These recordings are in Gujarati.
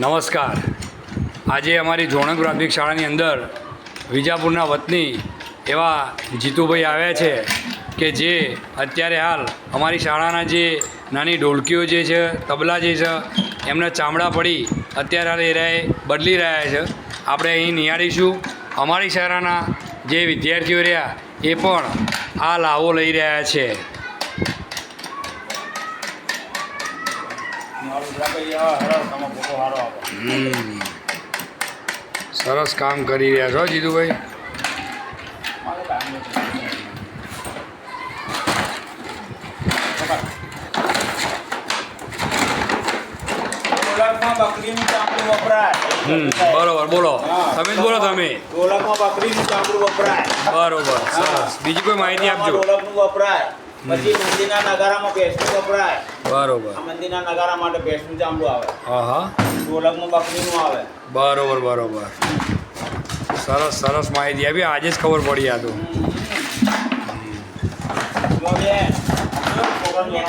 નમસ્કાર. આજે અમારી જોણક પ્રાથમિક શાળાની અંદર વિજાપુરના વતની એવા જીતુભાઈ આવ્યા છે કે જે અત્યારે હાલ અમારી શાળાના જે નાની ઢોલકીઓ જે છે, તબલા જે છે, એમના ચામડા પડી અત્યારે હાલ એ રહે, બદલી રહ્યા છે. આપણે અહીં નિહાળીશું. અમારી શાળાના જે વિદ્યાર્થીઓ રહ્યા એ પણ આ લાવો લઈ રહ્યા છે હમ. સરસ કામ કરી રહ્યા છો જીતુભાઈ? બરોબર બોલો. તમે જ બોલો તમે. બરોબર સરસ. બીજી કોઈ માહિતી આપજો. ઢોલકનું વપરાય. પછી મંદિરના નગારામાં બેસતું વપરાય. બરોબર. મંદિરના નગારા માટે ભેંસનું ચામડું આવે. હા હા ઢોલકમાં બકરીનું આવે. બરોબર બરોબર. સરસ સરસ માહિતી આવી આજે જ ખબર પડી આ તો. ઢોલકનું?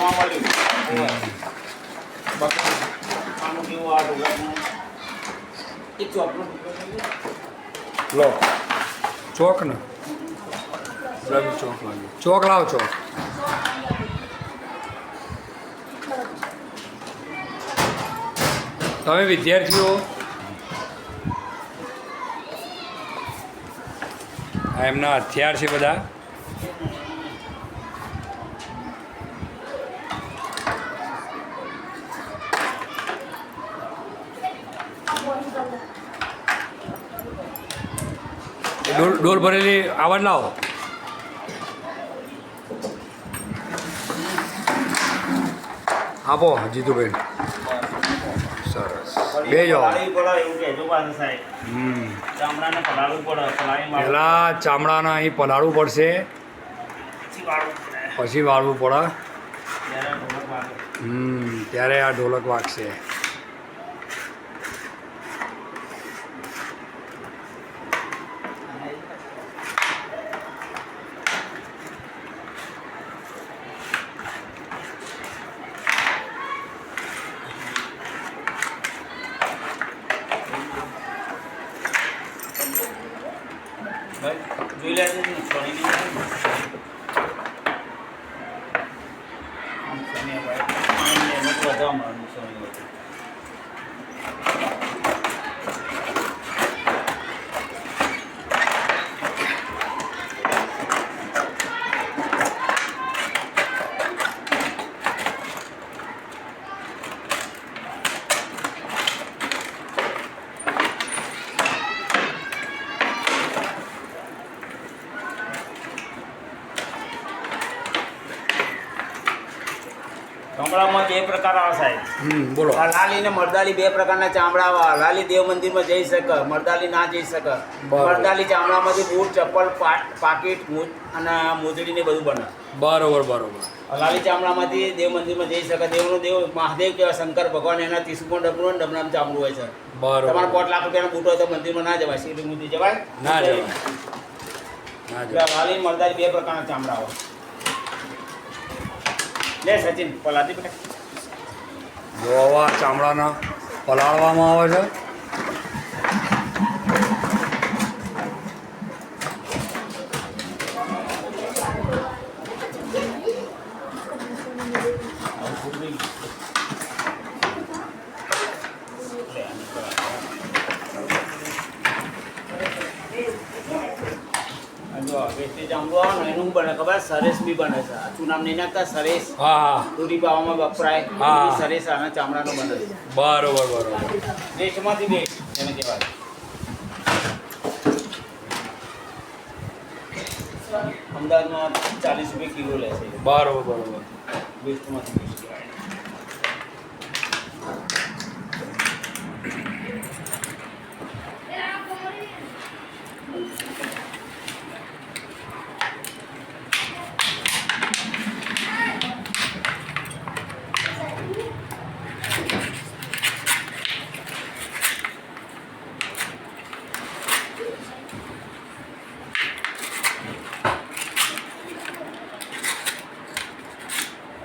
લો. ચોક ને ચોક લાગ્યો ચોક લાવો ચોક. તમે વિદ્યાર્થીઓ આ એમના હથિયાર છે બધા. ડોલ ડોલ ભરેલી આવડ લાવો. આપો જીતુભાઈ સરસ બે જાઓ પલાળવી પડે એવું કહેજો પાછું સાહેબ. હમ ચામડાને પલાળવું પડે પલાળી મારવું પહેલાં ચામડાના અહીં પલાળવું પડશે. પછી વાળવું પડે. હમ ત્યારે આ ઢોલક વાગશે જોઈ લેજે ને, છોડી નહીં જાય ને. આમ શનિ ભાઈ, આમ મહેનત વધારવા માંડું શનિ ભાઈ. ગામડામાં બે પ્રકાર આવે સાહેબ. બોલો. હલાલી ને મરદાલી બે પ્રકારના ચામડા આવે હલાલી દેવ મંદિરમાં જઈ શકે મરદાલી ના જઈ શકે. મરદાલી ચામડામાંથી બૂટ ચપ્પલ પાકીટ અને મોજડી ને બધું બને. બરોબર બરોબર. હલાલી ચામડામાંથી દેવ મંદિરમાં જઈ શકે. દેવનો દેવ મહાદેવ કેવા શંકર ભગવાન એના ત્રીસું ડબલું ને ડબલામાં ચામડું હોય છે. તમારે બરોબર પોટ લાખ રૂપિયાનો બૂટ હોય તો મંદિરમાં ના જવાય. શ્રી મોદી જવાય. ના જવાય. ના જવાય. હલાલી મરદાલી બે પ્રકારના ચામડા હોય. લે સચિન પલાતી બેટા ગોવા ચામડાના પલાળવામાં આવે છે જો વેસ્ટેજ ચામડું આવે ને એનું શું બને ખબર? સરેસ બી બને છે. આછું નહીં નાખતા સરેસ. હા. હા દૂધી પાવામાં વપરાય. હા. સરેસ આના ચામડાનો બને છે. બરોબર બરોબર. દેશ એને કહેવાય. અમદાવાદમાં ચાલીસ રૂપિયા કિલો લે છે. બરોબર બરોબર. બેસ્ટમાંથી બેસ્ટ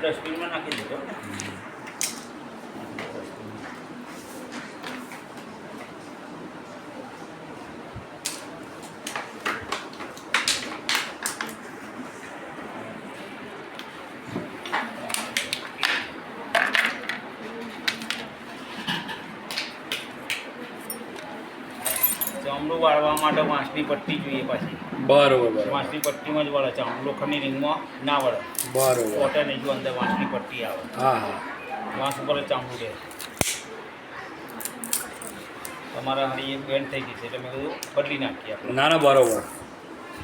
ડસ્ટબિનમાં નાખી દીધો ચામડું વાળવા માટે વાંસની પટ્ટી જોઈએ પાછી. બરોબર વાંસની પટ્ટીમાં જ વળે ચામડું લોખંડની રિંગમાં ના વળે. બરોબર. કોટન જો અંદર વાંસની પટ્ટી આવે. હા હા. વાંસ ઉપર જ ચામડું રહે. તમારા હાડી એક બેન્ડ થઈ ગઈ છે એટલે મેં કીધું બદલી નાખીએ આપણે. ના ના બરોબર.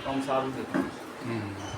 કામ સારું દેખાય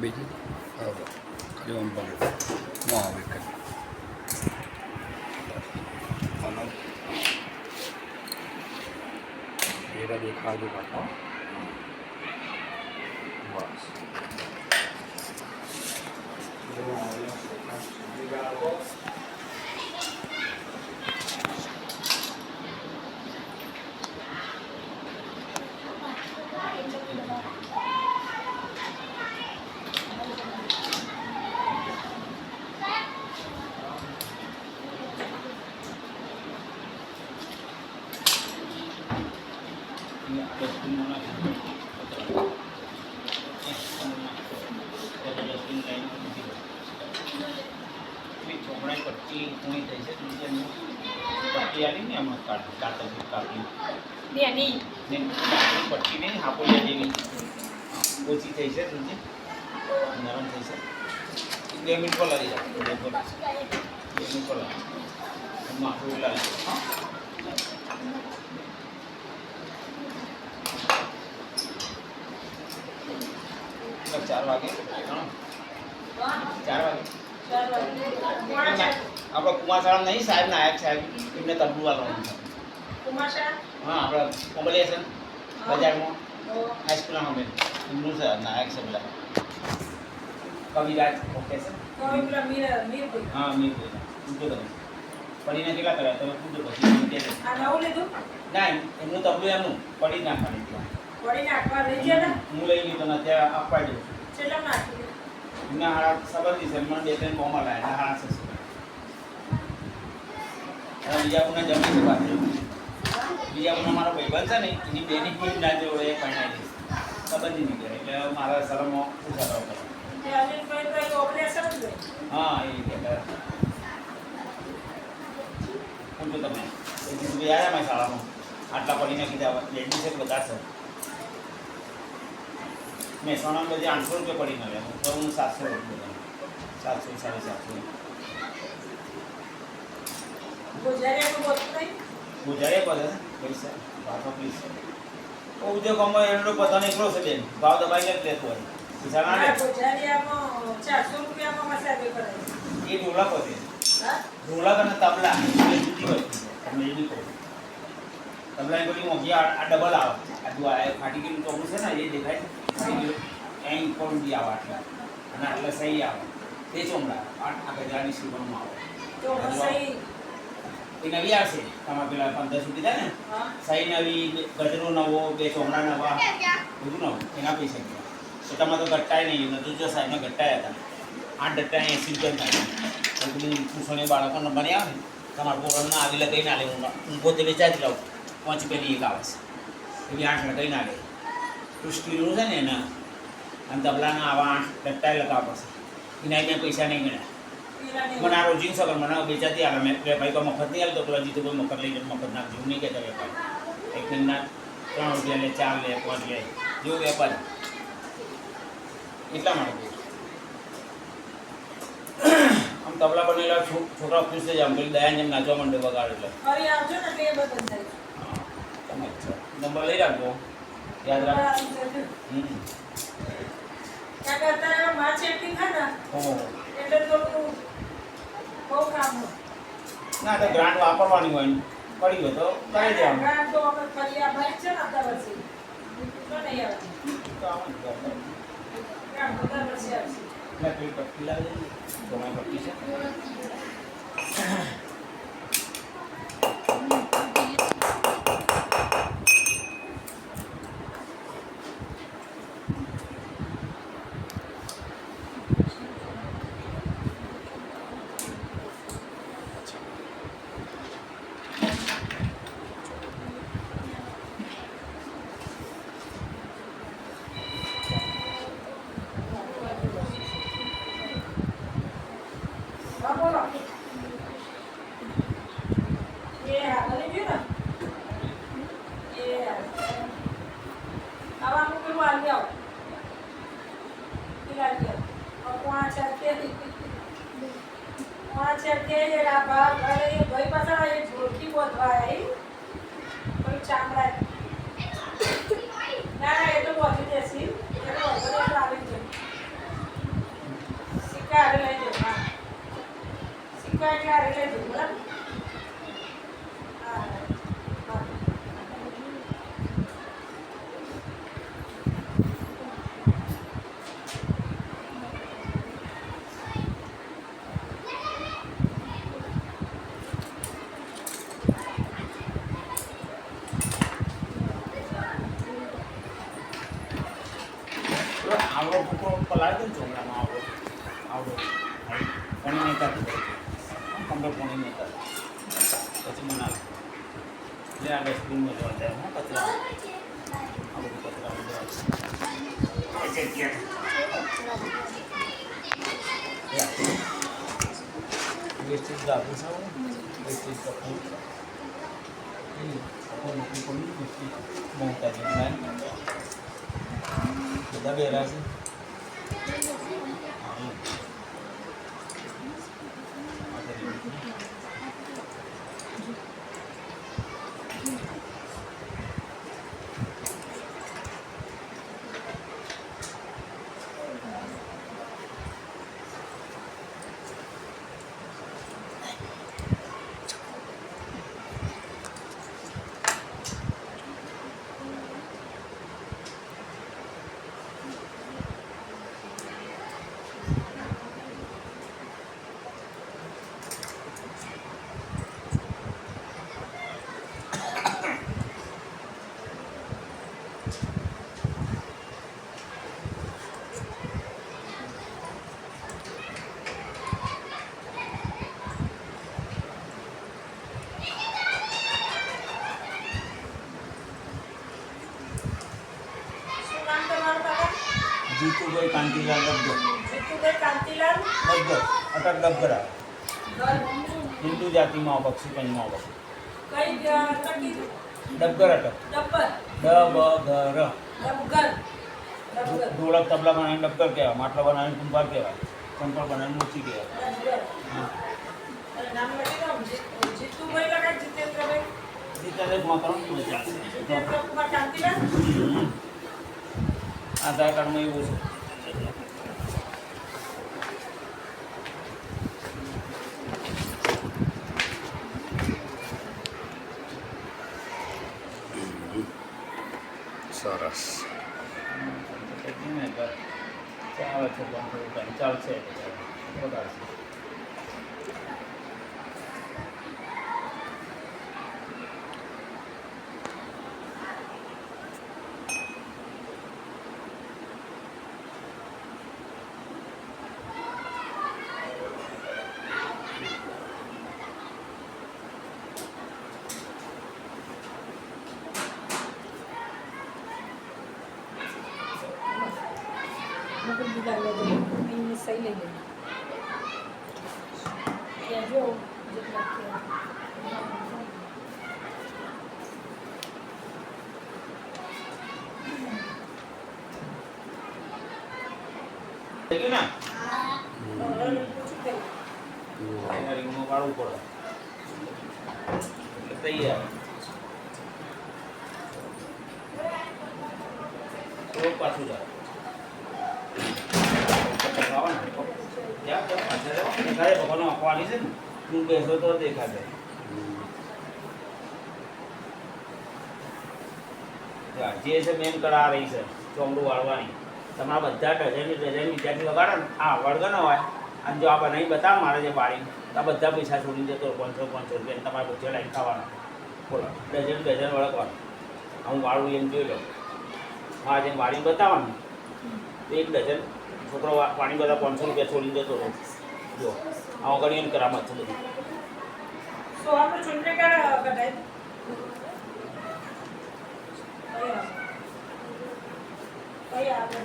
બીજી બરોબર ખાલી આમ પકડો ન આવે કંઈ. એરા દેખાડજો પાછા બસ બેની પટ્ટી નહીં. હાપોલિયા જેવી ઓછી થઈ છે સમજી? નરમ થઈ છે. બે મિનિટ પર લાગી જાય બે મિનિટ પર. લાગી માથું લાગી હા? ચાર વાગે? ચાર વાગે? આપણે કુમાર સાહેબ નહીં સાહેબ નાયક સાહેબ એમને તબલું વાળવાનું હા આપણે કોમ્બલિયા બજારમાં. હાઈસ્કૂલના અમે. એમનું છે નાયક છે પેલા કવિરાજ ઓકે છે? હા મેં પૂછો તમે. પડીને કેટલા કર્યા? તમે પૂછો દઈશ. ના એમનું તબલું એમનું પડી નાખવાની ત્યાં હું લઈ ગયો તને ત્યાં આપવા દઉં એમના હારા સંબંધી છે મને બે ત્રણ કોમા લાયા હારા છે. બીજા કોને જમી છે બીજા પણ મારો ભાઈબંધ છે ને એની બેની કોઈ ના જોડે પરણાવી દઈશ. સંબંધી કરે એટલે મારા શરમો પૂછા કરે હા એ રીતે. પૂછો તમે. એ દિવસે આવ્યા મારી શાળામાં આટલા પડીને કીધા લેડીઝ છે બધા છે મહેસાણામાં બધી આઠસો રૂપિયા પડી મળે તો હું સાતસો રૂપિયા સાતસો સાડી સાતસો. ગુજારે પડે પૈસા ભાવનો પ્લીઝ ઓ ઉદ્યોગ એનો પોતાનો એકલો છે બેન. ભાવ દબાઈને જ લેતો હોય પૈસા ના એ ઢોલક હોય ઢોલક અને તબલા. એ જુદી હોય. તમને એ નહીં કહું. તબલા પેલી મોંઘી આ ડબલ આવે. આ જો આ ફાટી ગયેલું ચોકડું છે ને એ દેખાય. ફાટી ગયેલું અહીં આવે આટલા. અને આટલા સહી આવે. તે ચોમડા. આ ગજાની સીવણમાં આવે. એ નવી આવશે. તમારે પેલા પંદર સુધી થાય ને. સાઈ નવી ગજરો નવો બે ચોમડા નવા. બધું નવું. એના પૈસા ગયા તો તમારે તો ઘટાય નહીં. નતું જો સાહેબને ઘટાયા હતા. આઠ ટકા એસી રૂપિયા થાય બાળકોને બની આવે ને તમારા પોરણને આવી લગાઈ ના લે. હું પોતે વેચાતી લઉં. પાંચ પેલી એક આવે છે એવી આઠ લગાઈ ના લે. તો છે ને એના. અને તબલાના આવા આઠ ઘટાય લગાવવા પડશે. એના પૈસા નહીં ગણ્યા પીરાની મને આ રોજિંગ સગર મને બેચાતી આવે. મેં વેપારી કોઈ મફત નહીં આવે તો પેલા જીતું કોઈ મફત લઈ જાય મફત નાખજો જેવું નહીં કહેતા વેપારી. એક દિનના ત્રણ રૂપિયા લે ચાર લે પાંચ લે જેવું વેપારી. એટલા માટે આમ તબલા બનેલા છોકરા ખુશ થઈ જાય પેલી દયા જેમ નાચવા માંડે વગાડે એટલે. નંબર લઈ રાખજો. યાદ રાખજો હમ. કારણ કે અત્યારે માર્ચ એપ્રિલ થાય ને. એટલે થોડું બહુ કામ ના તો ગ્રાન્ટ વાપરવાની હોય પડી ગયો તો કરી દેવાનું. ગ્રાન્ટ તો આપણે કરી આ ભાઈ છે ને આવતા વર્ષે તો નહીં આવે. તો આમ તો દર વર્ષે આવશે. મેં પેલી પટ્ટી લાવી દીધી. તમારી પટ્ટી છે. જીતુભાઈ કાંતિલાલ ડબગર જીતુભાઈ કાંતિલાલ? ડબગર અટક ડબગર. હિન્દુ જાતિમાં બક્ષી પંચમાં બક્ષી ડબગર અટક. ડબગર. ઢોળક તબલા બનાવીને ડબગર કહેવાય માટલા બનાવીને કુંભાર કહેવાય ચંપલ બનાવીને મૂર્તિ કહેવાય. જીતેન્દ્ર કુમાર કાંતિલાલ? આધાર કાર્ડમાં એવું છે સરસ એટલું ને એટલે ચાલે છે પણ થોડું ટાઈમ ચાલશે વધારશે અરજી કરી લેજો એની સહી લઈ લેજો ત્યાં જો જેટલા થયા. થઈ ગયું ને હવે પૂછું કે એના રીંગણું વાળવું પડે એટલે તૈયાર. બેસો તો દેખાશે. જા, છે મેન કળા રહી છે ચોમડું વાળવાની. તમારા બધા ડઝન ડઝન વિદ્યાર્થી વગાડે ને. આ વળગો ન હોય. અને જો આ બનાવી બતાવો મારે જે તો આ બધા પૈસા છોડી દેતો પાંચસો પાંચસો રૂપિયા તમારે પૂછે લાઈન ખાવાના. બોલો, ડઝન ડઝન વળગવાનું. હું વાળું એમ જોઈ લો હા જેમ વાળીને બતાવવાનું. એક ડઝન, છોકરો પાણી બધા પાંચસો રૂપિયા છોડી દેતો રહો. જો આ એમ કરામત છે બધી. સો આપણે ચૂંટણી આવે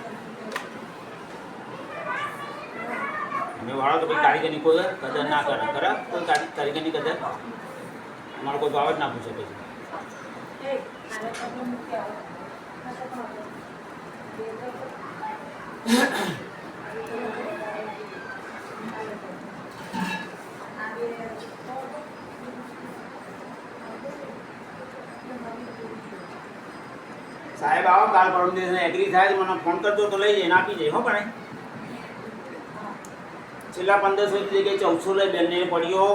અમે વાળો તો ભાઈ કારીગરની કોઈ કદર ના કરે. ખરા? કોઈ કારી- કારીગરની કદર? અમારો કોઈ ભાવ જ ના પૂછે સાહેબ, આવો, કાલ પરમ દિવસ એગ્રી થાય તો મને ફોન કરજો, તો લઈ જઈને આપી જાય હો પણ છેલ્લા પંદરસો જગ્યાએ ચૌદસો લઈ બેને પડ્યો,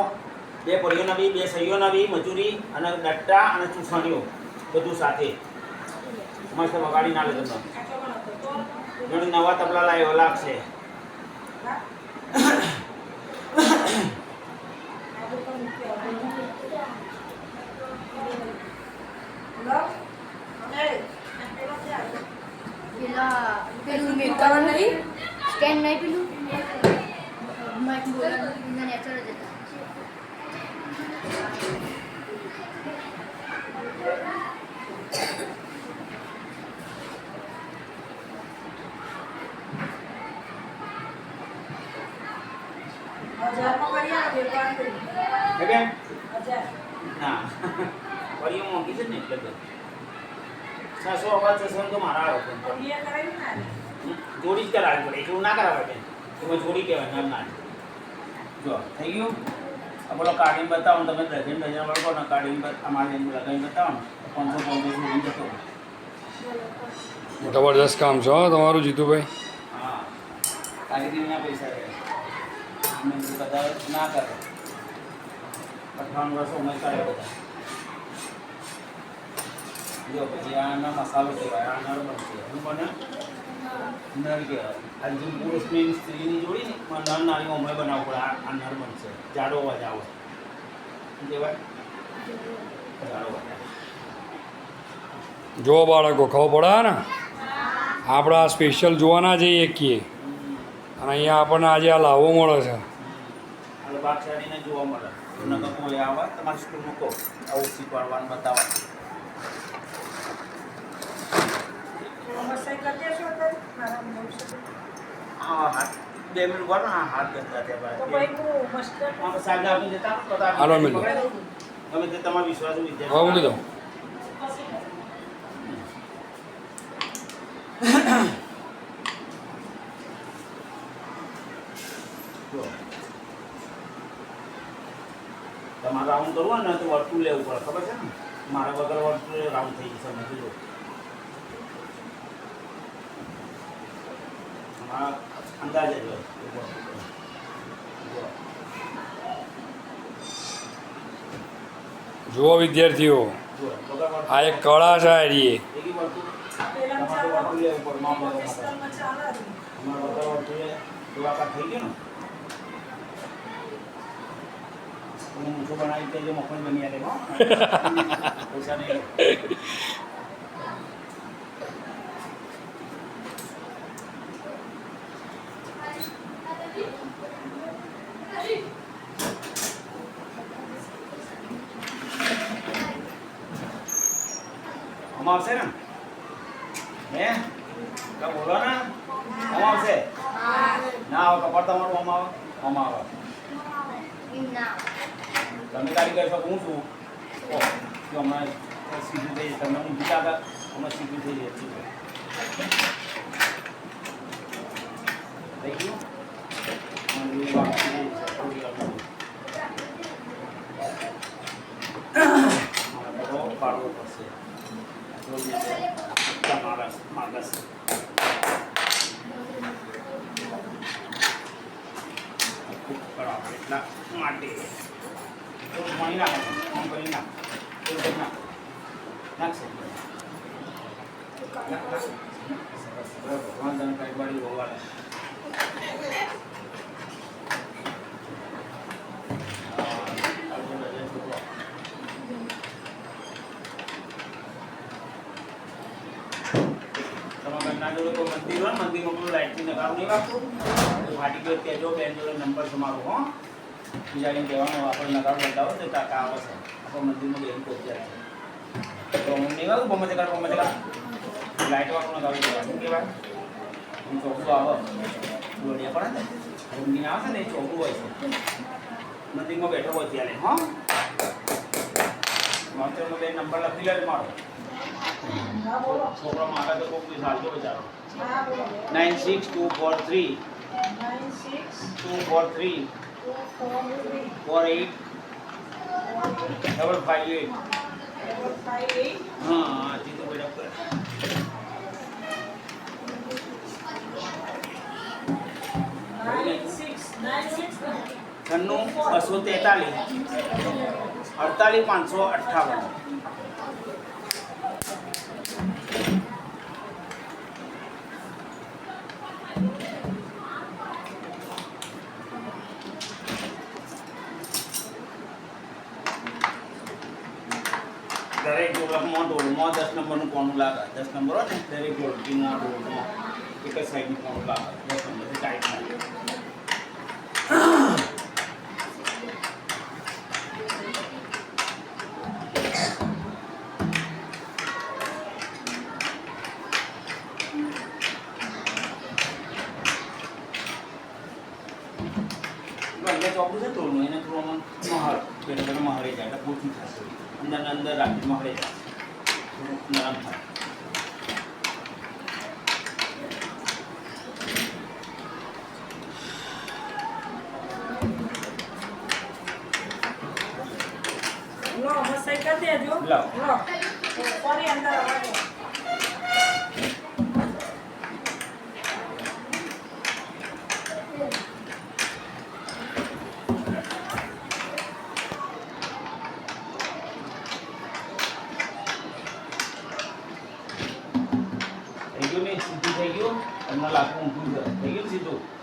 બે પડીઓના નવી, બે સહીઓ નવી, મજૂરી અને દટ્ટા અને ચૂસણીઓ બધું સાથે. મસ્ત વગાડી ના લે તમને આટલો પણ હતો તો ઘણી નવા તબલા લાવ્યો, લાગશે આગળ પણ મૂકી આવો લો એ આ પેલો ક્યાં આવ્યો? પેલા પેલું ઉતાવળ નહીં? સ્ટેન્ડ નહીં પેલું માઇક બોલવાનું એના નેચર જ હતા હજારમાં કરી આપજો, પાંચ કરી. હે બેન હજાર. ના પડીઓ મોંઘી છે ને એટલે તો છસો અવાજ છસો તો મારા આવે પણ કોળીએ કરાવી ને આને. જોડી જ કરાવવી પડે એટલું ના કરાવે બેન એમાં જોડી કહેવાય નામ ના જો થઈ ગયું આ બતાવો તમે ડઝન ડઝન વળગો ને કાઢીને અમારે એમ લગાવીને બતાવો પાંચસો પાંચસો સુધી જતો. જબરદસ્ત કામ છો તમારું જીતુભાઈ. હા. કારીગરીના પૈસા રહે અમે બધા ના કરે. અઠાવન વર્ષ ઉંમર કાઢે બધા. જો પછી આના મસાલો કહેવાય આ નર બનશે શું બને નર કહેવાય. આ જે પુરુષની સ્ત્રીની જોડી ને નર નારી ઉંમરે બનાવવું પડે. આ નર બનશે જાડો અવાજ આવે શું કહેવાય જાડો અવાજ આવે. જો બાળકો ખબર પડે ને? આપણે આ સ્પેશિયલ જોવાના જઈએ કીએ અને અહીંયા આપણને આજે આ લાવો મળે છે. હા હાથ બે મિનિટ હાથ તો સાહેબ હાલો મિલો. તે તમારો વિશ્વાસ દો. રાઉન્ડ કરવું હોય ને તો વર્તુળ લેવું પડે ખબર છે ને? મારા વગર વર્તુળ રાઉન્ડ થઈ જશે સમજો અમારા અંદાજે. જુઓ વિદ્યાર્થીઓ આ એક કળા છે આ રીએ એકી વર્તુળ પેલા તમારે ચાલો વર્તુળ લેવું પડે માપ લેવા માટે. પિસ્તાલમાં ચાલે જ. અમારા વગર વર્તુળે ગોળાકાર થઈ ગયો ને હું મૂછો બનાવી દેજો મફત બની આવે હો પૈસા નહીં આમાં આવશે ને? હે? તો બોલો ને. આમાં આવશે? ના આવે કપાળ તમારું આમાં આવે. આમાં આવે. તમે તારી છો હું છું. ઓ જો હમણાં સીધું થઈ જશે. તમને હું બીજા હમણાં સીધું થઈ જશે થઈ ગયું મને એ વાત થઈ જશે. થોડી વાર લાગે. મારે બધો પાડવો પડશે જોઈએ છે. માણસ માણસ ખૂબ એટલા માટે. તને કઈ બાળી કોઈ મંદિર હોય ને, મંદિરમાં પેલું લાઇટથી નગારું નહીં વાપરું તો ફાટી ગયો ત્યાં જો બેન જોડે નંબર તમારો હો. બીજાને કહેવાનું આપણે નગારું બતાવો તો કાકા આવે છે. આપણે મંદિરમાં બેન પહોંચ્યા છે. તો હું નહીં આવું ગમે તે કાઢ ગમે તે કાઢ લાઇટ વાળું નગારું કહેવાય શું કહેવાય? હું ચોખ્ખું આવે. લોડિયા પડે ને? ઊંઘી આવે છે ને એ ચોખ્ખું હોય છે. મંદિરમાં બેઠો હોય ત્યારે હા. માસ્ટરનો બે નંબર લખી લે મારો. છોકરો માગા તો કોઈ દિવસ હાલજો બચારો. Nine six two four three nine six two four three four eight double five eight double eight હા જીતુ નાઇન સિક્સ છન્નું બસો તેતાલીસ અડતાલીસ પાંચસો અઠ્ઠાવન દરેક ડોલમાં દસ નંબરનું કોણું લાગે? દસ નંબર હોય ને દરેક જોડકીમાં ડોલમાં એક જ સાઈડનું કોણું લાગે? દસ નંબરથી ટાઈટ લાગે ચોકડું છે. તોડનું એને થોડું મહાર પેલા મહારે જાય, એટલે પૂરતું થશે અંદર અંદર રાખી મહારે જાય. થોડું નરમ થાય લો મસાઈ કરી દેજો લાવ. લો ફરી અંદર આવજો થઈ ગયું ને સીધું થઈ ગયું તમને લાગતું ઊંધું છે થઈ ગયું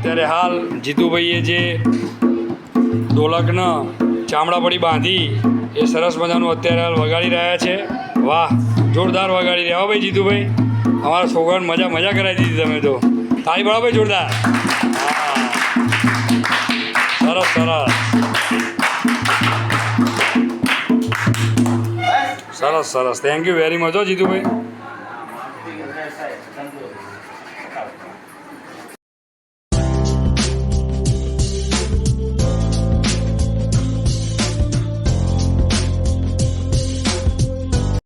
અત્યારે હાલ જીતુભાઈએ જે ઢોલકને ચામડા પડી બાંધી, એ સરસ મજાનું અત્યારે હાલ વગાડી રહ્યા છે. વાહ, જોરદાર વગાડી રહ્યા ભાઈ જીતુભાઈ. અમારા છોકરાને મજા મજા કરાવી દીધી તમે તો. તાળી પાડો ભાઈ જોરદાર. સરસ સરસ. સરસ સરસ. Thank you very much Jitubhai.